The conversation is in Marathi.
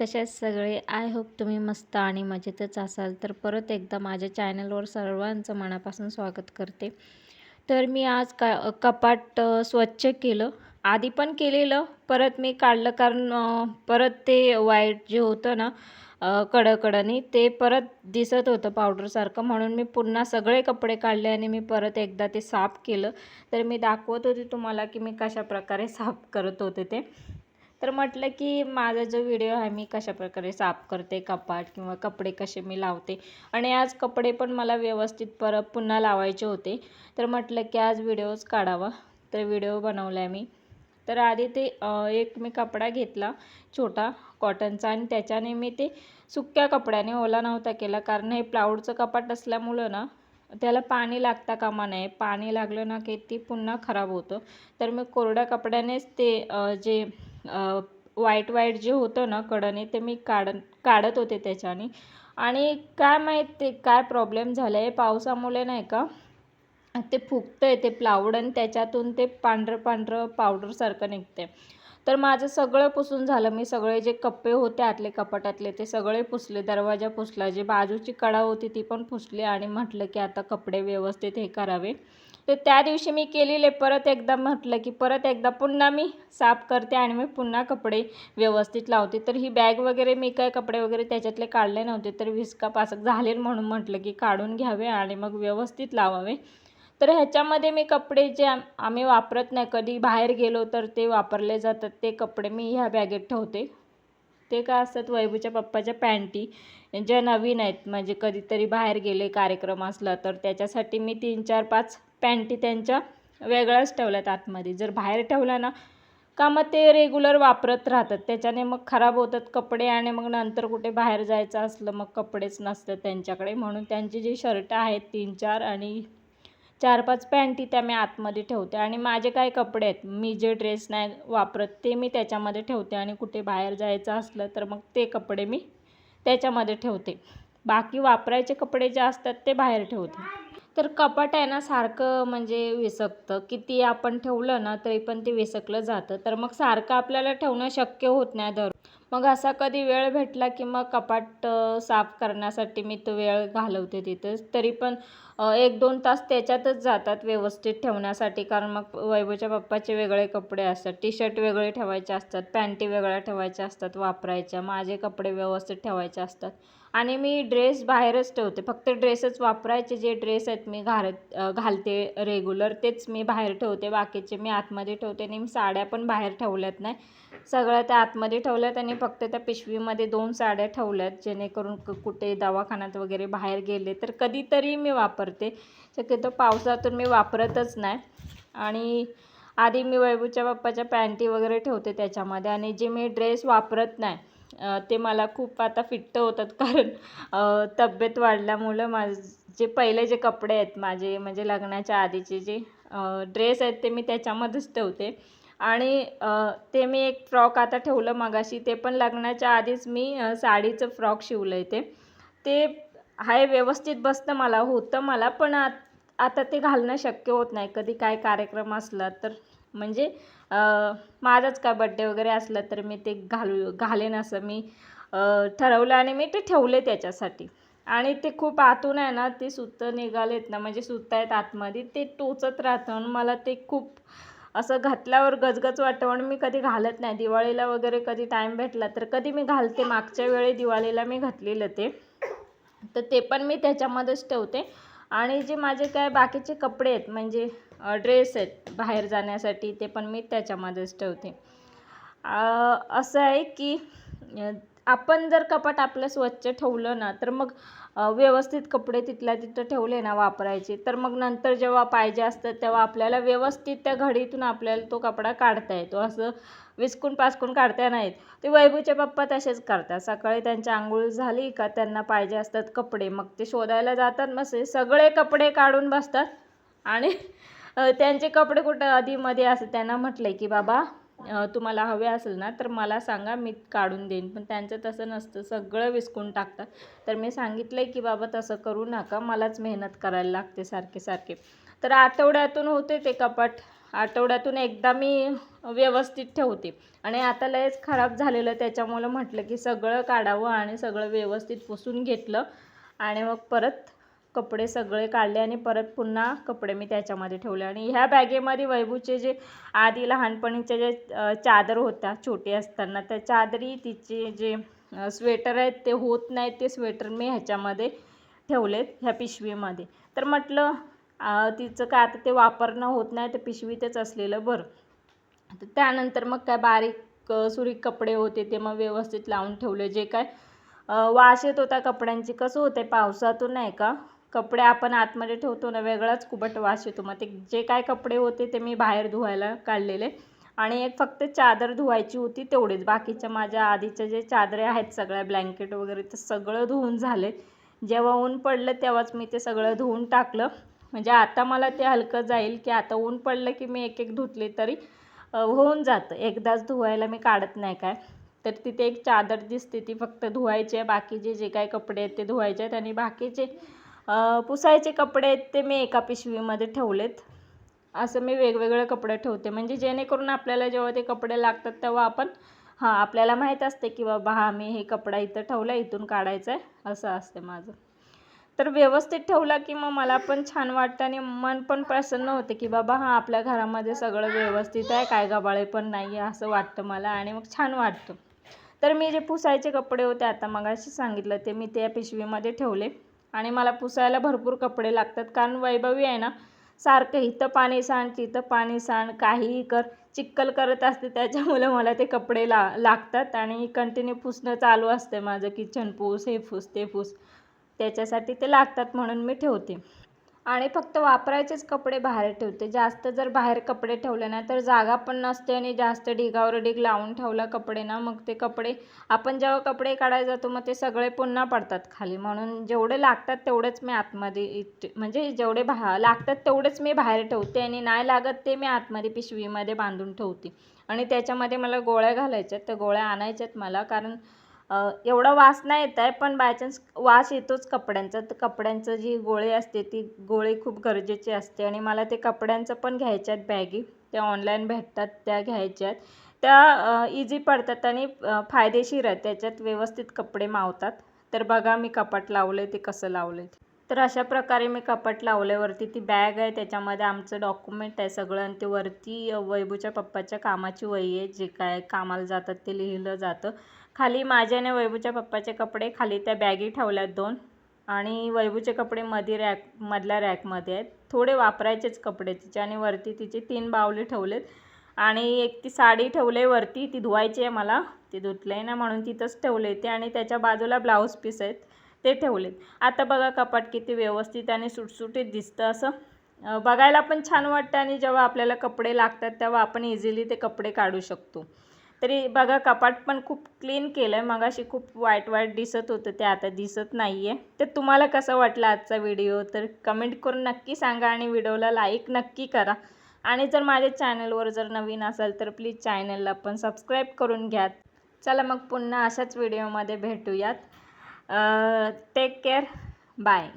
कसे आहेत सगळे? आय होप तुम्ही मस्त आणि मजेतच असाल. तर परत एकदा माझ्या चॅनलवर सर्वांचं मनापासून स्वागत करते. तर मी आज का कपाट स्वच्छ केलं. आधी पण केलेलं. परत मी काढलं कारण परत ते वाईट जे होतं ना अ, कडकडनी ते परत दिसत होतं पावडरसारखं म्हणून मी पुन्हा सगळे कपडे काढले आणि मी परत एकदा ते साफ केलं. तर मी दाखवत होते तुम्हाला की मी कशा प्रकारे साफ करत होते ते. तर म्हटलं की माझा जो व्हिडिओ आहे मी कशाप्रकारे साफ करते कपाट किंवा कपडे कसे मी लावते? आणि आज कपडे पण मला व्यवस्थित परत पुन्हा लावायचे होते. तर म्हटलं की आज व्हिडिओच काढावा. तर व्हिडिओ बनवला आहे मी. तर आधी ते एक मी कपडा घेतला छोटा कॉटनचा आणि त्याच्याने मी ते सुक्या कपड्याने ओला नव्हता केला. कारण हे प्लाऊडचं कपाट असल्यामुळं ना त्याला पाणी लागता कामा नये. पाणी लागलं ना की ती पुन्हा खराब होतं. तर मी कोरड्या कपड्यानेच ते जे वाईट वाईट जे होतं ना कडने ते मी काढ काढत होते त्याच्याने. आणि काय माहीत ते काय प्रॉब्लेम झाला आहे पावसामुळे नाही का ते फुगतं आहे ते प्लावड आणि त्याच्यातून ते पांढरं पांढरं पावडरसारखं निघते तर माझं सगळं पुसून झालं. मी सगळे जे कप्पे होते आतले कपाटातले ते सगळे पुसले. दरवाजा पुसला. जे बाजूची कडा होती ती पण पुसली आणि म्हटलं की आता कपडे व्यवस्थित हे करावे. तर त्या दिवशी मी केलेले. परत एकदा म्हटलं की परत एकदा पुन्हा मी साफ करते आणि मी पुन्हा कपडे व्यवस्थित लावते. तर ही बॅग वगैरे मी काय कपडे वगैरे त्याच्यातले काढले नव्हते. तर विस्का पासक झाले म्हणून म्हटलं की काढून घ्यावे आणि मग व्यवस्थित लावावे. तर ह्याच्यामध्ये मी कपडे जे आम आम्ही वापरत नाही कधी बाहेर गेलो तर ते वापरले जातात ते कपडे मी ह्या बॅगेत ठेवते. ते काय असतात वैभूच्या पप्पाच्या पॅन्टी ज्या नवीन आहेत म्हणजे कधीतरी बाहेर गेले कार्यक्रम असला तर त्याच्यासाठी मी तीन चार पाच पॅन्टी त्यांच्या वेगळ्याच ठेवल्यात आतमध्ये. जर बाहेर ठेवल्या ना का मग ते रेग्युलर वापरत राहतात. त्याच्याने मग खराब होतात कपडे आणि मग नंतर कुठे बाहेर जायचं असलं मग कपडेच नसतात त्यांच्याकडे. म्हणून त्यांची जी शर्ट आहेत तीन चार आणि चार पाच पॅन्टी त्या मी आतमध्ये ठेवते आणि माझे काय कपडे आहेत मी जे ड्रेस नाही वापरत ते मी त्याच्यामध्ये ठेवते आणि कुठे बाहेर जायचं असलं तर मग ते कपडे मी त्याच्यामध्ये ठेवते. बाकी वापरायचे कपडे जे असतात ते बाहेर ठेवते. तर कपाट आहे ना सारखं म्हणजे विसकतं. किती आपण ठेवलं ना तरी पण ते विसकलं जातं. तर मग सारखं आपल्याला ठेवणं शक्य होत नाही दर मग असा कधी वेळ भेटला की मग कपाट साफ करण्यासाठी मी तो वेळ घालवते तिथंच तरी पण एक दोन तास त्याच्यातच जातात व्यवस्थित ठेवण्यासाठी. कारण मग वैभवच्या पप्पाचे वेगळे कपडे असतात. टी शर्ट वेगळे ठेवायचे असतात. पॅन्टी वेगळ्या ठेवायच्या असतात वापरायच्या. माझे कपडे व्यवस्थित ठेवायचे असतात. आणि मी ड्रेस बाहेरच ठेवते. फक्त ड्रेसच वापरायचे. जे ड्रेस आहेत मी घालत घालते रेग्युलर. तेच मी बाहेर ठेवते. बाकीचे मी आतमध्ये ठेवते. आणि मी साड्या पण बाहेर ठेवल्यात नाही. सगळं त्या आतमध्ये ठेवल्यात आणि फक्त त्या पिशवीमध्ये दोन साड्या ठेवल्यात जेणेकरून क कुठे दवाखान्यात वगैरे बाहेर गेले तर कधीतरी मी वापरते. शक्यतो पावसातून मी वापरतच नाही. आणि आधी मी वैभूच्या बाप्पाच्या पॅन्टी वगैरे ठेवते त्याच्यामध्ये आणि जे मी ड्रेस वापरत नाही ते मला खूप आता फिट्ट होतात. कारण तब्येत वाढल्यामुळं माझ जे पहिले जे कपडे आहेत माझे म्हणजे लग्नाच्या आधीचे जे ड्रेस आहेत ते मी त्याच्यामध्येच ठेवते. आणि ते मी एक फ्रॉक आता ठेवलं मगाशी ते पण लग्नाच्या आधीच मी साडीचं फ्रॉक शिवलं आहे ते. ते हाय व्यवस्थित बसतं मला होतं मला पण आत आता ते घालणं शक्य होत नाही. कधी काय कार्यक्रम असला तर म्हणजे माझाच काय बड्डे वगैरे असला तर मी ते घालू घालेन असं मी ठरवलं आणि मी ते ठेवले त्याच्यासाठी. आणि ते खूप आतून आहे ना ते सुतं निघालेत ना म्हणजे सुतं आहेत आतमध्ये ते टोचत राहतं आणि मला ते खूप असं घातल्यावर गजगज वाटतं. म्हणून मी कधी घालत नाही. दिवाळीला वगैरे कधी टाईम भेटला तर कधी मी घालते. मागच्या वेळी दिवाळीला मी घातलेलं ते. तर ते पण मी त्याच्यामध्येच ठेवते. आणि जे माझे काय बाकीचे कपडे आहेत म्हणजे ड्रेस आहेत बाहेर जाण्यासाठी ते पण मी त्याच्यामध्येच ठेवते. असं आहे की आपण जर कपाट आपलं स्वच्छ ठेवलं ना तर मग व्यवस्थित कपडे तिथल्या तिथं ठेवले ना वापरायचे. तर मग नंतर जेव्हा पाहिजे असतं तेव्हा आपल्याला व्यवस्थित त्या घडीतून आपल्याला तो कपडा काढता येतो. असं विस्कून पासकून काढता नाहीत. ते वैभवचे पप्पा तसेच करतात. सकाळी त्यांची आंघोळ झाली का त्यांना पाहिजे असतात कपडे. मग ते शोधायला जातात मग सगळे कपडे काढून बसतात. आणि त्यांचे कपडे कुठं आधीमध्ये असं त्यांना म्हटलंय की बाबा तुम्हाला हवे असेल ना तर मला सांगा मी काढून देईन. पण त्यांचं तसं नसतं. सगळं विस्कून टाकतात. तर मी सांगितलं आहे की बाबा तसं करू नका. मलाच मेहनत करायला लागते सारखे सारखे. तर आठवड्यातून होते ते कपाट. आठवड्यातून एकदा मी व्यवस्थित ठेवते. आणि आता लयच खराब झालेलं त्याच्यामुळं म्हटलं की सगळं काढावं आणि सगळं व्यवस्थित पुसून घेतलं. आणि मग परत कपडे सगळे काढले आणि परत पुन्हा कपडे मी त्याच्यामध्ये ठेवले. आणि ह्या बॅगेमध्ये वैभूचे जे आधी लहानपणीच्या जे चादर होत्या छोटी असताना त्या चादरी तिचे जे स्वेटर आहेत ते होत नाहीत ते स्वेटर मी ह्याच्यामध्ये ठेवलेत ह्या पिशवीमध्ये. तर म्हटलं तिचं काय आता ते वापरणं होत नाही तर पिशवीतच असलेलं बरं. तर त्यानंतर मग काय बारीक सुरीक कपडे होते ते मग व्यवस्थित लावून ठेवले. जे काय वास येत होता कपड्यांची कसं होते पावसातून नाही का कपडे आपण आतमध्ये ठेवतो ना वेगळाच कुबट वास येतो. मग ते जे काय कपडे होते ते मी बाहेर धुवायला काढलेले. आणि एक फक्त चादर धुवायची होती तेवढेच. बाकीच्या माझ्या आधीच्या जे चादरे आहेत सगळ्या ब्लँकेट वगैरे ते सगळं धुवून झाले. जेव्हा ऊन पडलं तेव्हाच मी ते सगळं धुवून टाकलं. म्हणजे आता मला ते हलकं जाईल की आता ऊन पडलं की मी एक एक धुतले तरी होऊन जातं. एकदाच धुवायला मी काढत नाही काय. तर तिथे एक चादर दिसते ती फक्त धुवायची आहे. बाकीचे जे काही कपडे आहेत ते धुवायचे आहेत आणि बाकीचे पुसायचे कपडे आहेत ते मी एका पिशवीमध्ये ठेवलेत. असं मी वेगवेगळे कपडे ठेवते. म्हणजे जेणेकरून आपल्याला जेव्हा ते कपडे लागतात तेव्हा आपण हां आपल्याला माहीत असते की बाबा हा मी हे कपडा इथं ठेवला इथून काढायचं आहे असं असते माझं. तर व्यवस्थित ठेवला की मग मला पण छान वाटतं आणि मन पण प्रसन्न होते की बाबा हां आपल्या घरामध्ये सगळं व्यवस्थित आहे काय गबाळे पण नाही आहे असं वाटतं मला आणि मग छान वाटतं. तर मी जे पुसायचे कपडे होते आता मगाशी सांगितलं ते मी त्या पिशवीमध्ये ठेवले. आणि मला पुसायला भरपूर कपडे लागतात. कारण वैभवी आहे ना सारखं इथं पाणी सांड तिथं पाणी सांड काहीही कर. चिक्कल करत असते त्याच्यामुळं मला ते कपडे ला लागतात. आणि कंटिन्यू पुसणं चालू असते माझं किचन पूस हे पूस ते पूस. त्याच्यासाठी ते लागतात म्हणून मी ठेवते. आणि फक्त वापरायचेच कपडे बाहेर ठेवते. जास्त जर बाहेर कपडे ठेवले ना तर जागा पण नसते आणि जास्त ढिगावर ढीग लावून ठेवला कपडे ना मग ते कपडे आपण जेव्हा कपडे काढायला जातो मग ते सगळे पुन्हा पडतात खाली. म्हणून जेवढे लागतात तेवढेच मी आतमध्ये इट- म्हणजे जेवढे बा लागतात तेवढेच मी बाहेर ठेवते आणि नाही लागत ते मी आतमध्ये पिशवीमध्ये बांधून ठेवते. आणि त्याच्यामध्ये मला गोळ्या घालायच्या आहेत गोळ्या आणायच्या आहेत मला कारण एवढा वास नाही येत आहे पण बाय चान्स वास येतोच कपड्यांचा. तर कपड्यांचं जी गोळी असते ती गोळी खूप गरजेची असते आणि मला ते कपड्यांचं पण घ्यायच्या आहेत बॅगी त्या ऑनलाईन भेटतात त्या घ्यायच्या आहेत. त्या इझी पडतात आणि फायदेशीर आहेत. त्याच्यात व्यवस्थित कपडे मावतात. तर बघा मी कपाट लावलं आहे ते कसं लावलं आहे तर अशा प्रकारे मी कपाट लावल्यावरती ती बॅग आहे. त्याच्यामध्ये आमचं डॉक्युमेंट आहे सगळं आणि ते वरती वैभूच्या पप्पाच्या कामाची वही आहे. जे काय कामाला जातात ते लिहिलं जातं. खाली माझ्या आणि वैभूच्या पप्पाचे कपडे खाली त्या बॅगी ठेवल्यात दोन. आणि वैभूचे कपडे मध्ये रॅक मधल्या रॅकमध्ये आहेत. थोडे वापरायचेच कपडे तिचे आणि वरती तिचे तीन बावले ठेवलेत. आणि एक ती साडी ठेवले वरती ती धुवायची आहे मला. ती धुतली आहे ना म्हणून तिथंच ठेवले ते आणि त्याच्या बाजूला ब्लाऊज पीस आहेत ते ठेवलेत. आता बघा कपाट किती व्यवस्थित आणि सुटसुटीत दिसतं असं. बघायला पण छान वाटतं आणि जेव्हा आपल्याला कपडे लागतात तेव्हा आपण इझिली ते कपडे काढू शकतो. तरी बघा कपाट पण खूप क्लीन केलं आहे मगाशी खूप वाईट वाईट दिसत होतं ते आता दिसत नाही आहे तर तुम्हाला कसं वाटलं आजचा व्हिडिओ तर कमेंट करून नक्की सांगा आणि व्हिडिओला लाईक नक्की करा. आणि जर माझ्या चॅनलवर जर नवीन असाल तर प्लीज चॅनलला पण सबस्क्राईब करून घ्या. चला मग पुन्हा अशाच व्हिडिओमध्ये भेटूयात. Take care bye